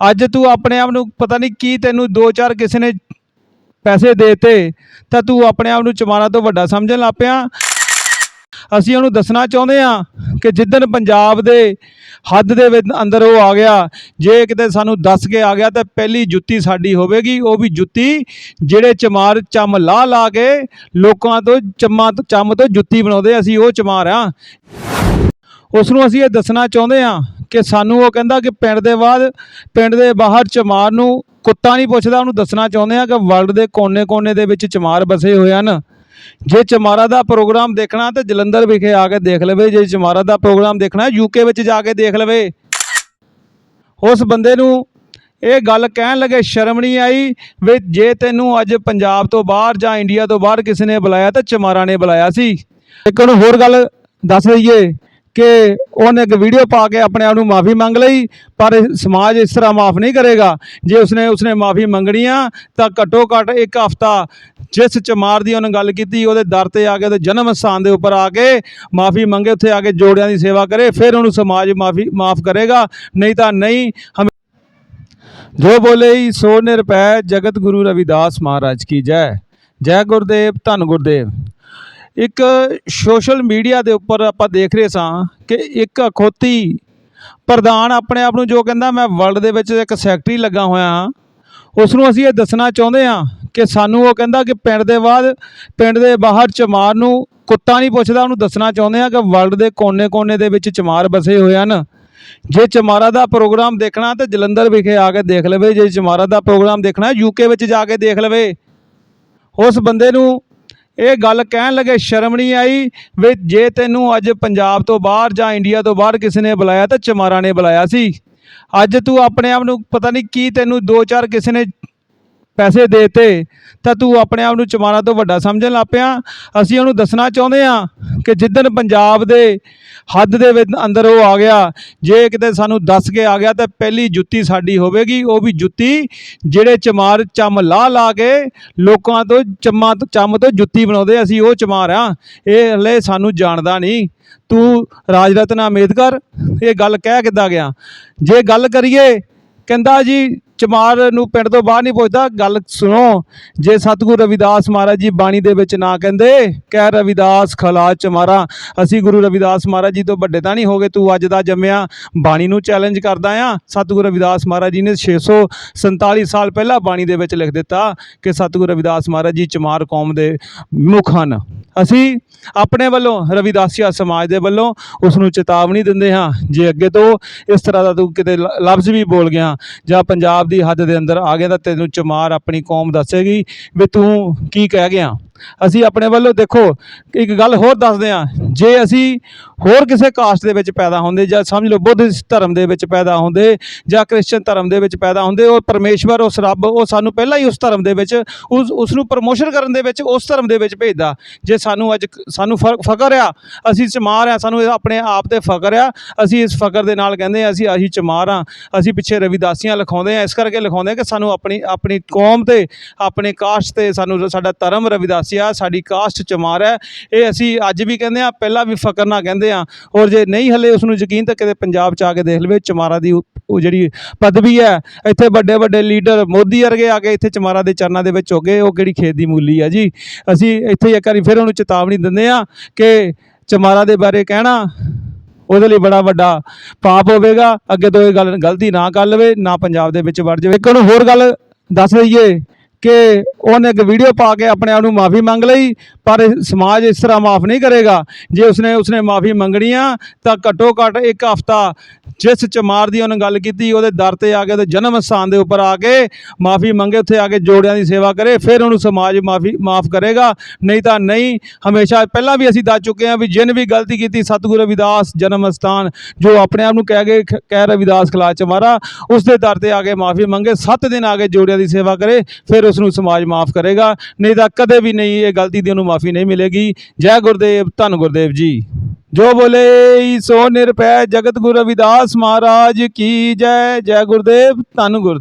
ਅੱਜ ਤੂੰ ਆਪਣੇ ਆਪ ਨੂੰ ਪਤਾ ਨਹੀਂ ਕੀ ਤੈਨੂੰ ਦੋ ਚਾਰ ਕਿਸੇ ਨੇ ਪੈਸੇ ਦੇਤੇ, ਤਾਂ ਤੂੰ ਆਪਣੇ ਆਪ ਨੂੰ ਚਮਾਰਾ ਤੋਂ ਵੱਡਾ ਸਮਝਣ ਲੱਗ ਪਿਆ। ਅਸੀਂ ਉਹਨੂੰ ਦੱਸਣਾ ਚਾਹੁੰਦੇ ਆ ਕਿ ਜਿੱਦਣ ਪੰਜਾਬ ਦੇ ਹੱਦ ਦੇ ਵਿੱਚ ਅੰਦਰ ਉਹ ਆ ਗਿਆ, ਜੇ ਕਿਤੇ ਸਾਨੂੰ ਦੱਸ ਕੇ ਆ ਗਿਆ ਤਾਂ ਪਹਿਲੀ ਜੁੱਤੀ ਸਾਡੀ ਹੋਵੇਗੀ, ਉਹ ਵੀ ਜੁੱਤੀ ਜਿਹੜੇ ਚਮਾਰ ਚੰਮ ਲਾ ਲਾ ਕੇ ਲੋਕਾਂ ਤੋਂ ਚੰਮਾਂ ਤੋਂ ਚੰਮ ਤੋਂ ਜੁੱਤੀ ਬਣਾਉਂਦੇ, ਅਸੀਂ ਉਹ ਚਮਾਰ ਆ ਉਸ ਨੂੰ ਅਸੀਂ ਇਹ ਦੱਸਣਾ ਚਾਹੁੰਦੇ ਆ ਕਿ ਸਾਨੂੰ ਉਹ ਕਹਿੰਦਾ ਕਿ ਪਿੰਡ ਦੇ ਬਾਅਦ, ਪਿੰਡ ਦੇ ਬਾਹਰ ਚਮਾਰ ਨੂੰ ਕੁੱਤਾ ਨਹੀਂ ਪੁੱਛਦਾ, ਉਹਨੂੰ ਦੱਸਣਾ ਚਾਹੁੰਦੇ ਆ ਕਿ ਵਰਲਡ ਦੇ ਕੋਨੇ-ਕੋਨੇ ਦੇ ਵਿੱਚ ਚਮਾਰ ਬਸੇ ਹੋਏ ਹਨ। ਜੇ ਚਮਾਰਾ ਦਾ ਪ੍ਰੋਗਰਾਮ ਦੇਖਣਾ ਤੇ ਜਲੰਧਰ ਵਿਖੇ ਆ ਕੇ ਦੇਖ ਲਵੇ, ਜੇ ਚਮਾਰਾ ਦਾ ਪ੍ਰੋਗਰਾਮ ਦੇਖਣਾ ਯੂਕੇ ਵਿੱਚ ਜਾ ਕੇ ਦੇਖ ਲਵੇ। ਉਸ ਬੰਦੇ ਨੂੰ ਇਹ ਗੱਲ ਕਹਿਣ ਲੱਗੇ, ਸ਼ਰਮ ਨਹੀਂ ਆਈ ਵੀ ਜੇ ਤੈਨੂੰ ਅੱਜ ਪੰਜਾਬ ਤੋਂ ਬਾਹਰ ਜਾਂ ਇੰਡੀਆ ਤੋਂ ਬਾਹਰ ਕਿਸੇ ਨੇ ਬੁਲਾਇਆ ਤਾਂ ਚਮਾਰਾ ਨੇ ਬੁਲਾਇਆ ਸੀ। ਇੱਕ ਨੂੰ ਹੋਰ ਗੱਲ ਦੱਸ ਦਈਏ। ਕਿ ਉਹਨੇ ਇੱਕ ਵੀਡੀਓ ਪਾ ਕੇ ਆਪਣੇ ਆਪ ਨੂੰ ਮਾਫੀ ਮੰਗ ਲਈ, ਪਰ ਸਮਾਜ ਇਸ ਤਰ੍ਹਾਂ ਮਾਫ ਨਹੀਂ ਕਰੇਗਾ। ਜੇ ਉਸਨੇ ਉਸਨੇ ਮਾਫੀ ਮੰਗਣੀ ਆ ਤਾਂ ਘੱਟੋ ਘੱਟ ਇੱਕ ਹਫਤਾ ਜਿਸ ਚਮਾਰ ਦੀ ਉਹਨੇ ਗੱਲ ਕੀਤੀ, ਉਹਦੇ ਦਰ ਤੇ ਆ ਕੇ ਉਹਦੇ ਜਨਮ ਸਥਾਨ ਦੇ ਉੱਪਰ ਆ ਕੇ ਮਾਫੀ ਮੰਗੇ, ਉੱਥੇ ਆ ਕੇ ਜੋੜਿਆਂ ਦੀ ਸੇਵਾ ਕਰੇ, ਫਿਰ ਉਹਨੂੰ ਸਮਾਜ ਮਾਫੀ, ਮਾਫ ਕਰੇਗਾ। ਨਹੀਂ ਤਾਂ ਨਹੀਂ, ਹਮ ਜੋ ਬੋਲੇ ਸੋ ਨਿਰਪੈ ਜਗਤ ਗੁਰੂ ਰਵਿਦਾਸ ਮਹਾਰਾਜ ਕੀ ਜੈ। ਜੈ ਗੁਰਦੇਵ, ਧੰਨ ਗੁਰਦੇਵ। ਇੱਕ ਸੋਸ਼ਲ ਮੀਡੀਆ ਦੇ ਉੱਪਰ ਆਪਾਂ ਦੇਖ ਰਹੇ ਸਾਂ ਕਿ ਇੱਕ ਅਖੋਤੀ ਪ੍ਰਧਾਨ ਆਪਣੇ ਆਪ ਨੂੰ ਜੋ ਕਹਿੰਦਾ, ਮੈਂ ਵਰਲਡ ਦੇ ਵਿੱਚ ਇੱਕ ਸੈਕਟਰੀ ਲੱਗਾ ਹੋਇਆ ਹਾਂ। ਉਸ ਨੂੰ ਅਸੀਂ ਇਹ ਦੱਸਣਾ ਚਾਹੁੰਦੇ ਹਾਂ ਕਿ ਸਾਨੂੰ ਉਹ ਕਹਿੰਦਾ ਕਿ ਪਿੰਡ ਦੇ ਬਾਅਦ, ਪਿੰਡ ਦੇ ਬਾਹਰ ਚਮਾਰ ਨੂੰ ਕੁੱਤਾ ਨਹੀਂ ਪੁੱਛਦਾ। ਉਹਨੂੰ ਦੱਸਣਾ ਚਾਹੁੰਦੇ ਹਾਂ ਕਿ ਵਰਲਡ ਦੇ ਕੋਨੇ-ਕੋਨੇ ਦੇ ਵਿੱਚ ਚਮਾਰ ਬਸੇ ਹੋਏ ਹਨ। ਜੇ ਚਮਾਰਾ ਦਾ ਪ੍ਰੋਗਰਾਮ ਦੇਖਣਾ ਤਾਂ ਜਲੰਧਰ ਵਿਖੇ ਆ ਕੇ ਦੇਖ ਲਵੇ। ਜੇ ਚਮਾਰਾ ਦਾ ਪ੍ਰੋਗਰਾਮ ਦੇਖਣਾ ਯੂਕੇ ਵਿੱਚ ਜਾ ਕੇ ਦੇਖ ਲਵੇ। ਉਸ ਬੰਦੇ ਨੂੰ ਇਹ ਗੱਲ ਕਹਿਣ ਲੱਗੇ, ਸ਼ਰਮ ਨਹੀਂ ਆਈ ਵੀ ਜੇ ਤੈਨੂੰ ਅੱਜ ਪੰਜਾਬ ਤੋਂ ਬਾਹਰ ਜਾਂ ਇੰਡੀਆ ਤੋਂ ਬਾਹਰ ਕਿਸੇ ਨੇ ਬੁਲਾਇਆ ਤਾਂ ਚਮਾਰਾ ਨੇ ਬੁਲਾਇਆ ਸੀ। ਅੱਜ ਤੂੰ ਆਪਣੇ ਆਪ ਨੂੰ ਪਤਾ ਨਹੀਂ ਕੀ ਤੈਨੂੰ ਦੋ ਚਾਰ ਕਿਸੇ ਨੇ ਪੈਸੇ ਦੇਤੇ ਤਾਂ, ਤੂੰ ਆਪਣੇ ਆਪ ਨੂੰ ਚਮਾਰਾ ਤੋਂ ਵੱਡਾ ਸਮਝਣ ਲੱਗ ਪਿਆ। ਅਸੀਂ ਉਹਨੂੰ ਦੱਸਣਾ ਚਾਹੁੰਦੇ ਆ ਕਿ ਜਿੱਦਣ ਪੰਜਾਬ ਦੇ ਹੱਦ ਦੇ ਵਿੱਚ ਅੰਦਰ ਉਹ ਆ ਗਿਆ, ਜੇ ਕਿਤੇ ਸਾਨੂੰ ਦੱਸ ਕੇ ਆ ਗਿਆ ਤਾਂ ਪਹਿਲੀ ਜੁੱਤੀ ਸਾਡੀ ਹੋਵੇਗੀ, ਉਹ ਵੀ ਜੁੱਤੀ ਜਿਹੜੇ ਚਮਾਰ ਚੰਮ ਲਾ ਲਾ ਕੇ ਲੋਕਾਂ ਤੋਂ ਚੰਮਾਂ ਚੰਮ ਤੋਂ ਜੁੱਤੀ ਬਣਾਉਂਦੇ ਅਸੀਂ ਉਹ ਚਮਾਰ ਆ ਇਹ ਹਲੇ ਸਾਨੂੰ ਜਾਣਦਾ ਨਹੀਂ। ਤੂੰ ਰਾਜ ਰਤਨ ਅੰਬੇਦਕਰ, ਇਹ ਗੱਲ ਕਹਿ ਕਿੱਦਾਂ ਗਿਆ? ਜੇ ਗੱਲ ਕਰੀਏ ਕਹਿੰਦਾ ਜੀ, ਚਮਾਰ ਨੂੰ ਪਿੰਡ ਤੋਂ ਬਾਹਰ ਨਹੀਂ ਪੁੱਛਦਾ, ਗੱਲ ਸੁਣੋ। ਜੇ ਸਤਿਗੁਰੂ ਰਵਿਦਾਸ ਮਹਾਰਾਜ ਜੀ ਬਾਣੀ ਦੇ ਵਿੱਚ ਨਾ ਕਹਿੰਦੇ, ਕਹਿ ਰਵਿਦਾਸ ਖਲਾ ਚਮਾਰਾ। ਅਸੀਂ ਗੁਰੂ ਰਵਿਦਾਸ ਮਹਾਰਾਜ ਜੀ ਤੋਂ ਵੱਡੇ ਤਾਂ ਨਹੀਂ ਹੋਗੇ, ਤੂੰ ਅੱਜ ਦਾ ਜੰਮਿਆ, ਬਾਣੀ ਨੂੰ ਚੈਲੰਜ ਕਰਦਾ ਆ। ਸਤਿਗੁਰੂ ਰਵਿਦਾਸ ਮਹਾਰਾਜ ਜੀ ਨੇ 647 ਸਾਲ ਪਹਿਲਾਂ ਬਾਣੀ ਦੇ ਵਿੱਚ ਲਿਖ ਦਿੱਤਾ ਕਿ ਸਤਿਗੁਰੂ ਰਵਿਦਾਸ ਮਹਾਰਾਜ ਜੀ ਚਮਾਰ ਕੌਮ ਦੇ ਮੁੱਖ ਹਨ। ਅਸੀਂ ਆਪਣੇ ਵੱਲੋਂ ਰਵਿਦਾਸੀਆ ਸਮਾਜ ਦੇ ਵੱਲੋਂ ਉਸ ਨੂੰ ਚੇਤਾਵਨੀ ਦਿੰਦੇ ਹਾਂ ਜੇ ਅੱਗੇ ਤੋਂ ਇਸ ਤਰ੍ਹਾਂ ਦਾ ਤੂੰ ਕਿਤੇ ਲ- ਲਫ਼ਜ਼ ਵੀ ਬੋਲ ਗਿਆ ਜਾਂ ਪੰਜਾਬ ਦੀ ਹੱਦ ਦੇ ਅੰਦਰ ਆ ਗਿਆ ਤਾਂ ਤੈਨੂੰ ਚਮਾਰ ਆਪਣੀ ਕੌਮ ਦੱਸੇਗੀ ਵੀ ਤੂੰ ਕੀ ਕਹਿ ਗਿਆ। ਅਸੀਂ ਆਪਣੇ ਵੱਲੋਂ ਦੇਖੋ, ਇੱਕ ਗੱਲ ਹੋਰ ਦੱਸਦੇ ਹਾਂ। ਜੇ ਅਸੀਂ ਹੋਰ ਕਿਸੇ ਕਾਸਟ ਦੇ ਵਿੱਚ ਪੈਦਾ ਹੁੰਦੇ ਜਾਂ ਸਮਝ ਲਓ ਬੁੱਧਿਸਟ ਧਰਮ ਦੇ ਵਿੱਚ ਪੈਦਾ ਹੁੰਦੇ ਜਾਂ ਕ੍ਰਿਸਚਨ ਧਰਮ ਦੇ ਵਿੱਚ ਪੈਦਾ ਹੁੰਦੇ, ਉਹ ਪਰਮੇਸ਼ਵਰ, ਉਸ ਰੱਬ, ਉਹ ਸਾਨੂੰ ਪਹਿਲਾਂ ਹੀ ਉਸ ਧਰਮ ਦੇ ਵਿੱਚ, ਉਸ ਉਸ ਨੂੰ ਪ੍ਰਮੋਸ਼ਨ ਕਰਨ ਦੇ ਵਿੱਚ ਉਸ ਧਰਮ ਦੇ ਵਿੱਚ ਭੇਜਦਾ। ਜੇ ਸਾਨੂੰ ਅੱਜ ਸਾਨੂੰ ਫਰ- ਫਕਰ ਆ, ਅਸੀਂ ਚਮਾਰ ਆ, ਸਾਨੂੰ ਆਪਣੇ ਆਪ ਤੇ ਫਕਰ ਆ, ਅਸੀਂ ਇਸ ਫਕਰ ਦੇ ਨਾਲ ਕਹਿੰਦੇ ਆ ਅਸੀਂ ਅਸੀਂ ਚਮਾਰ ਆ ਅਸੀਂ ਪਿੱਛੇ ਰਵਿਦਾਸੀਆਂ ਲਿਖਾਉਂਦੇ ਆ ਇਸ ਕਰਕੇ ਲਿਖਾਉਂਦੇ ਆ ਕਿ ਸਾਨੂੰ ਆਪਣੀ ਆਪਣੀ ਕੌਮ ਤੇ, ਆਪਣੇ ਕਾਸਟ ਤੇ ਸਾਨੂੰ ਸਾਡਾ ਧਰਮ ਰਵਿਦਾਸੀਆ ਸਾਡੀ ਕਾਸਟ ਚਮਾਰ ਹੈ। ਇਹ ਅਸੀਂ ਅੱਜ ਵੀ ਕਹਿੰਦੇ ਆ ਪਹਿਲਾਂ ਵੀ ਫਕਰ ਨਾ ਕਹਿੰਦੇ ਆ ਔਰ ਜੇ ਨਹੀਂ ਹਲੇ ਉਸ ਨੂੰ ਯਕੀਨ ਤਾਂ ਕਿਤੇ ਪੰਜਾਬ ਚ ਆ ਕੇ ਦੇਖ ਲਵੇ, ਚਮਾਰਾ ਦੀ ਉਹ ਜਿਹੜੀ ਪਦਵੀ ਹੈ, ਇੱਥੇ ਵੱਡੇ ਵੱਡੇ ਲੀਡਰ ਮੋਦੀ ਵਰਗੇ ਆ ਕੇ ਇੱਥੇ ਚਮਾਰਾ ਦੇ ਚਰਨਾਂ ਦੇ ਵਿੱਚ ਹੋ ਗਏ ਉਹ ਕਿਹੜੀ ਖੇਤ ਦੀ ਮੂਲੀ ਆ ਜੀ? ਅਸੀਂ ਇੱਥੇ ਇੱਕ ਵਾਰੀ ਫਿਰ ਉਹਨੂੰ ਚੇਤਾਵਨੀ ਦਿੰਦੇ ਆ ਕਿ ਚਮਾਰਾ ਦੇ ਬਾਰੇ ਕਹਿਣਾ, ਉਹਦੇ ਲਈ ਬੜਾ ਵੱਡਾ ਪਾਪ ਹੋਵੇਗਾ। ਅੱਗੇ ਤੋਂ ਇਹ ਗੱਲ ਗਲਤੀ ਨਾ ਕਰ ਲਵੇ, ਨਾ ਪੰਜਾਬ ਦੇ ਵਿੱਚ ਵੜ ਜਾਵੇ। ਇੱਕ ਉਹਨੂੰ ਹੋਰ ਗੱਲ ਦੱਸ ਦਈਏ। ਕਿ ਉਹਨੇ ਇੱਕ ਵੀਡੀਓ ਪਾ ਕੇ ਆਪਣੇ ਆਪ ਨੂੰ ਮਾਫੀ ਮੰਗ ਲਈ, ਪਰ ਸਮਾਜ ਇਸ ਤਰ੍ਹਾਂ ਮਾਫ ਨਹੀਂ ਕਰੇਗਾ। ਜੇ ਉਸਨੇ ਉਸਨੇ ਮਾਫੀ ਮੰਗਣੀ ਆ ਤਾਂ ਘੱਟੋ ਘੱਟ ਇੱਕ ਹਫਤਾ ਜਿਸ ਚਮਾਰ ਦੀ ਉਹਨੇ ਗੱਲ ਕੀਤੀ, ਉਹਦੇ ਦਰ ਤੇ ਆ ਕੇ ਉਹਦੇ ਜਨਮ ਸਥਾਨ ਦੇ ਉੱਪਰ ਆ ਕੇ ਮਾਫੀ ਮੰਗੇ, ਉੱਥੇ ਆ ਕੇ ਜੋੜਿਆਂ ਦੀ ਸੇਵਾ ਕਰੇ, ਫਿਰ ਉਹਨੂੰ ਸਮਾਜ ਮਾਫੀ, ਮਾਫ ਕਰੇਗਾ। ਨਹੀਂ ਤਾਂ ਨਹੀਂ, ਹਮੇਸ਼ਾ ਪਹਿਲਾਂ ਵੀ ਅਸੀਂ ਦੱਸ ਚੁੱਕੇ ਹਾਂ ਵੀ ਜਿਨ ਵੀ ਗਲਤੀ ਕੀਤੀ, ਸਤਿਗੁਰੂ ਰਵਿਦਾਸ ਜਨਮ ਸਥਾਨ, ਜੋ ਆਪਣੇ ਆਪ ਨੂੰ ਕਹਿ ਗਏ ਕਹਿ ਰਵਿਦਾਸ ਖਲਾ ਚਮਾਰਾ ਉਸ ਦੇ ਦਰ ਤੇ ਆ ਕੇ ਮਾਫੀ ਮੰਗੇ 7 ਦਿਨ ਆ ਕੇ ਜੋੜਿਆਂ ਦੀ ਸੇਵਾ ਕਰੇ, ਫਿਰ ਉਸ ਨੂੰ ਸਮਾਜ ਮਾਫ ਕਰੇਗਾ, ਨਹੀਂ ਤਾਂ ਕਦੇ ਵੀ ਨਹੀਂ ਇਹ ਗਲਤੀ ਦੀ ਉਹਨੂੰ ਮਾਫੀ ਨਹੀਂ ਮਿਲੇਗੀ। ਜੈ ਗੁਰਦੇਵ, ਧੰਨ ਗੁਰਦੇਵ ਜੀ। ਜੋ ਬੋਲੇ, ਸੋ ਨਿਰਪੈ ਜਗਤ ਗੁਰੂ ਰਵਿਦਾਸ ਮਹਾਰਾਜ ਕੀ ਜੈ। ਜੈ ਗੁਰਦੇਵ, ਧੰਨ ਗੁਰਦੇਵ।